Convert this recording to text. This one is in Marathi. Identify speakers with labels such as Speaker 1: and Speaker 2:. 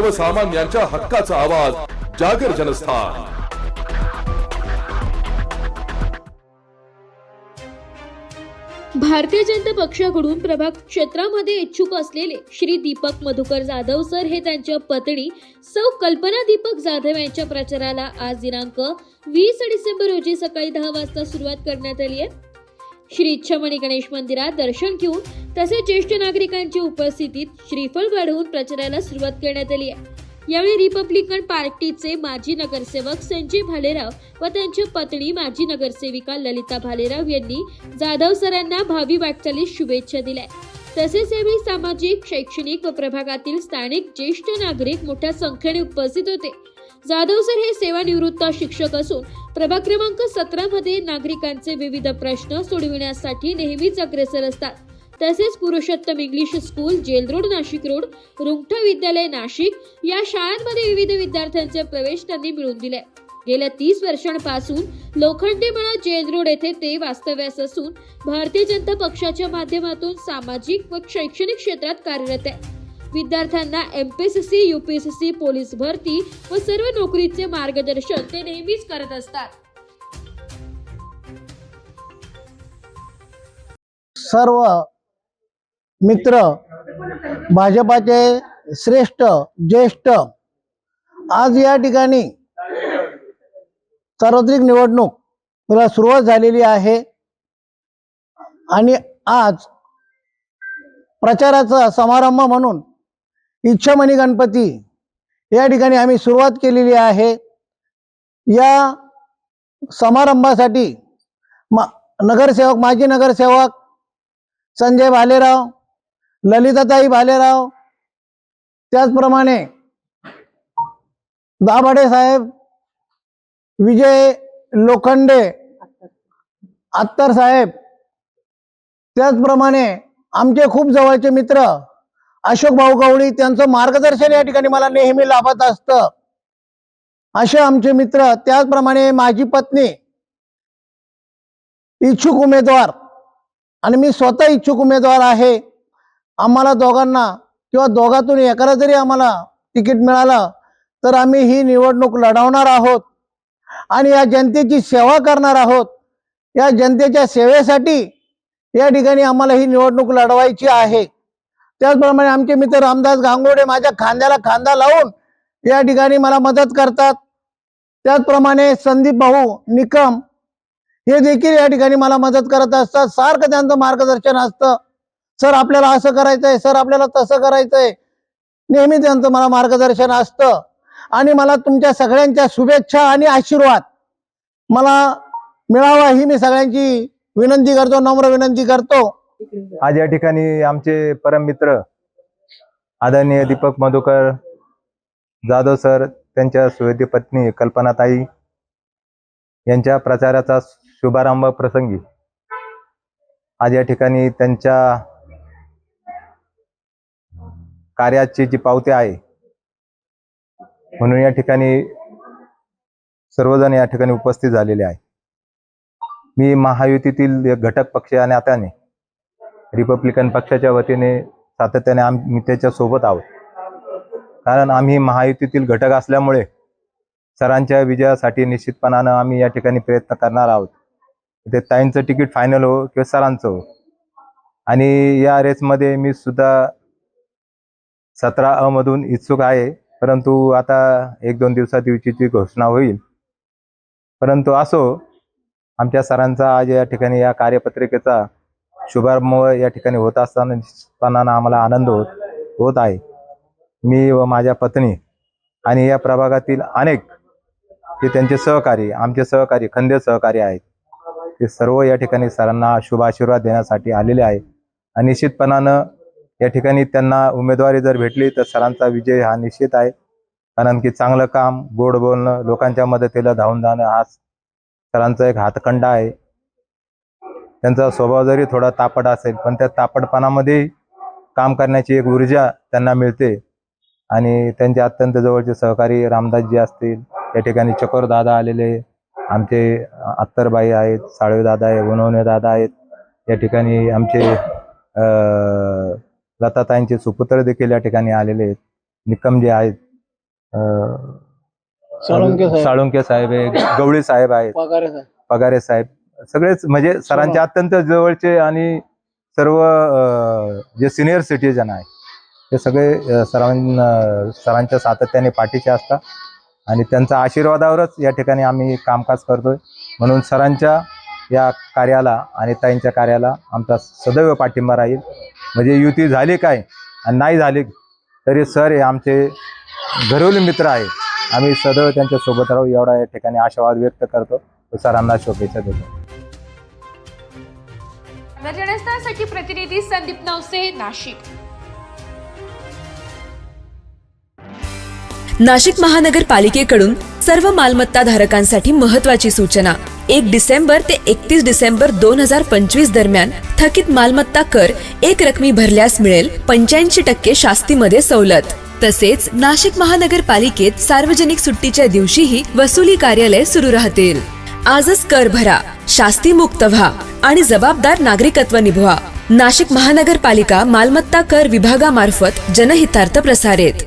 Speaker 1: सर्वसामान्यांच्या हक्काचा आवाज जागर जनस्थान.
Speaker 2: भारतीय जनता पक्षाकडून प्रभाग क्षेत्रामध्ये इच्छुक असलेले श्री दीपक मधुकर जाधव सर हे त्यांच्या पत्नी सौ कल्पना दीपक जाधव यांच्या प्रचाराला आज दिनांक वीस डिसेंबर रोजी सकाळी दहा वाजता सुरुवात करण्यात आली आहे. श्री इच्छामणी गणेश मंदिरात दर्शन घेऊन तसेच ज्येष्ठ नागरिकांची उपस्थितीत श्रीफळ वाढवून प्रचाराला सुरुवात करण्यात आली आहे. यावेळी रिपब्लिकन पार्टीचे माजी नगरसेवक संजय भालेराव व त्यांची पत्नी माजी नगरसेविका ललिता भालेराव यांनी जाधव सरांना भावी वाटचालीस शुभेच्छा दिल्या. तसेच यावेळी सामाजिक शैक्षणिक व प्रभागातील स्थानिक ज्येष्ठ नागरिक मोठ्या संख्येने उपस्थित होते. जाधव सर हे सेवानिवृत्त शिक्षक असून प्रभाग क्रमांक सतरा मध्ये नागरिकांचे विविध प्रश्न सोडविण्यासाठी नेहमीच अग्रेसर असतात. तसेच Purushottam English school jail road Nashik road Rungta Vidyalaya Nashik या शाळांमध्ये विविध विद्यार्थ्यांचे प्रवेश त्यांनी मिळवून दिले. गेल्या तीस वर्षांपासून लोखंडी मळा जेल रोड येथे ते वास्तव्यास असून भारतीय जनता पक्षाच्या माध्यमातून सामाजिक व शैक्षणिक क्षेत्रात कार्यरत आहे. विद्यार्थ्यांना M P S C C U MPSC C police भरती व सर्व नोकरीचे मार्गदर्शन ते नेहमीच करत असतात.
Speaker 3: सर्व मित्र भाजपाचे श्रेष्ठ ज्येष्ठ आज या ठिकाणी सार्वत्रिक निवडणूक मला सुरुवात झालेली आहे. आणि आज प्रचाराचा समारंभ म्हणून इच्छामणी गणपती. या ठिकाणी आम्ही सुरुवात केलेली आहे. या समारंभासाठी मा नगरसेवक माजी नगरसेवक संजय भालेराव ललिताताई भालेराव त्याचप्रमाणे दाभाडे साहेब विजय लोखंडे अत्तर साहेब त्याचप्रमाणे आमचे खूप जवळचे मित्र अशोक भाऊ गवळी त्यांचं मार्गदर्शन या ठिकाणी मला नेहमी लाभत असतं. असे आमचे मित्र त्याचप्रमाणे माझी पत्नी इच्छुक उमेदवार आणि मी स्वतः इच्छुक उमेदवार आहे. आम्हाला दोघांना किंवा दोघातून एकाला जरी आम्हाला तिकीट मिळालं तर आम्ही ही निवडणूक लढवणार आहोत आणि या जनतेची सेवा करणार आहोत. या जनतेच्या सेवेसाठी या ठिकाणी आम्हाला ही निवडणूक लढवायची आहे. त्याचप्रमाणे आमचे मित्र रामदास गांगोडे माझ्या खांद्याला खांदा लावून या ठिकाणी मला मदत करतात. त्याचप्रमाणे संदीप भाऊ निकम हे देखील या ठिकाणी मला मदत करत असतात. सारखं त्यांचं मार्गदर्शन असतं. सर आपल्याला असं करायचंय सर आपल्याला तसं करायचंय. नेहमी त्यांचं मला मार्गदर्शन असतं. आणि मला तुमच्या सगळ्यांच्या शुभेच्छा आणि आशीर्वाद मला मिळावा ही मी सगळ्यांची विनंती करतो नम्र विनंती करतो.
Speaker 4: आज या ठिकाणी आमचे परम मित्र आदरणीय दीपक मधुकर जाधव सर त्यांच्या सुवेदी पत्नी कल्पनाताई यांच्या प्रचाराचा शुभारंभ प्रसंगी आज या ठिकाणी त्यांच्या कार्याची जी पावती आहे म्हणून या ठिकाणी सर्वजण या ठिकाणी उपस्थित झालेले आहे. मी महायुतीतील एक घटक पक्ष या नात्याने रिपब्लिकन पक्षाच्या वतीने सातत्याने आम्ही त्याच्यासोबत आहोत. कारण आम्ही महायुतीतील घटक असल्यामुळे सरांच्या विजयासाठी निश्चितपणानं आम्ही या ठिकाणी प्रयत्न करणार आहोत. ते ताईंचं तिकीट फायनल हो किंवा सरांचं हो. आणि या रेसमध्ये मी सुद्धा सतरा अमधून मधून इच्छुक आहे. परंतु आता एक दोन दिवसात युतीची घोषणा होईल. परंतु असो आमच्या सरांचा आज या ठिकाणी या कार्यपत्रिकेचा शुभारंभ या ठिकाणी होत असताना निश्चितपणानं आम्हाला आनंद होत होत आहे. मी व माझ्या पत्नी आणि या प्रभागातील अनेक ते त्यांचे सहकारी आमचे सहकारी खंदे सहकारी आहेत. ते सर्व या ठिकाणी सरांना शुभ आशीर्वाद देण्यासाठी आलेले आहे. आणि निश्चितपणानं या ठिकाणी त्यांना उमेदवारी जर भेटली तर सरांचा विजय हा निश्चित आहे. कारण की चांगलं काम गोड बोलणं लोकांच्या मदतीला धावून जाणं हा सरांचा एक हातखंडा आहे. त्यांचा स्वभाव जरी थोडा तापट असेल पण त्या तापटपणामध्ये काम करण्याची एक ऊर्जा त्यांना मिळते. आणि त्यांचे अत्यंत जवळचे सहकारी रामदासजी असतील या ठिकाणी चकोर दादा आलेले आमचे अत्तरबाई आहेत साळवे दादा आहे उनवणे दादा आहेत या ठिकाणी आमचे लताताईंचे सुपुत्र देखील या ठिकाणी आलेले आहेत. निकम जे आहेत.
Speaker 3: साळुंखे साहेब.
Speaker 4: आहे गवळी साहेब आहेत.
Speaker 3: पगारे साहेब.
Speaker 4: सगळेच म्हणजे सरांचे अत्यंत जवळचे आणि सर्व जे सिनियर सिटीजन आहे ते सगळे सरां सरांच्या सातत्याने पाठीचे असतात आणि त्यांच्या आशीर्वादावरच या ठिकाणी आम्ही कामकाज करतोय. म्हणून सरांच्या या कार्याला आणि ताईंच्या कार्याला आमचा सदैव पाठिंबा राहील. म्हणजे युती झाली काय आणि नाही झाली तरी सर हे आमचे घरवली मित्र आहे आम्ही सदैव त्यांच्यासोबत राहू एवढा या ठिकाणी आशावाद व्यक्त करतो. सरांना शुभेच्छा देतो.
Speaker 2: जनस्थानसाठी प्रतिनिधी संदीप नवसे नाशिक.
Speaker 5: नाशिक महानगरपालिकेकडून सर्व मालमत्ता धारकांसाठी महत्वाची सूचना. एक डिसेंबर ते एकतीस डिसेंबर दोन हजार पंचवीस दरम्यान थकीत मालमत्ता कर एक रकमी भरल्यास मिळेल पंच्याऐंशी टक्के शास्तीमध्ये सवलत. तसेच नाशिक महानगरपालिकेत सार्वजनिक सुट्टीच्या दिवशीही वसुली कार्यालय सुरू राहतील. आजच कर भरा शास्ती मुक्त व्हा आणि जबाबदार नागरिकत्व निभवा. नाशिक महानगरपालिका मालमत्ता कर विभागामार्फत जनहितार्थ प्रसारित.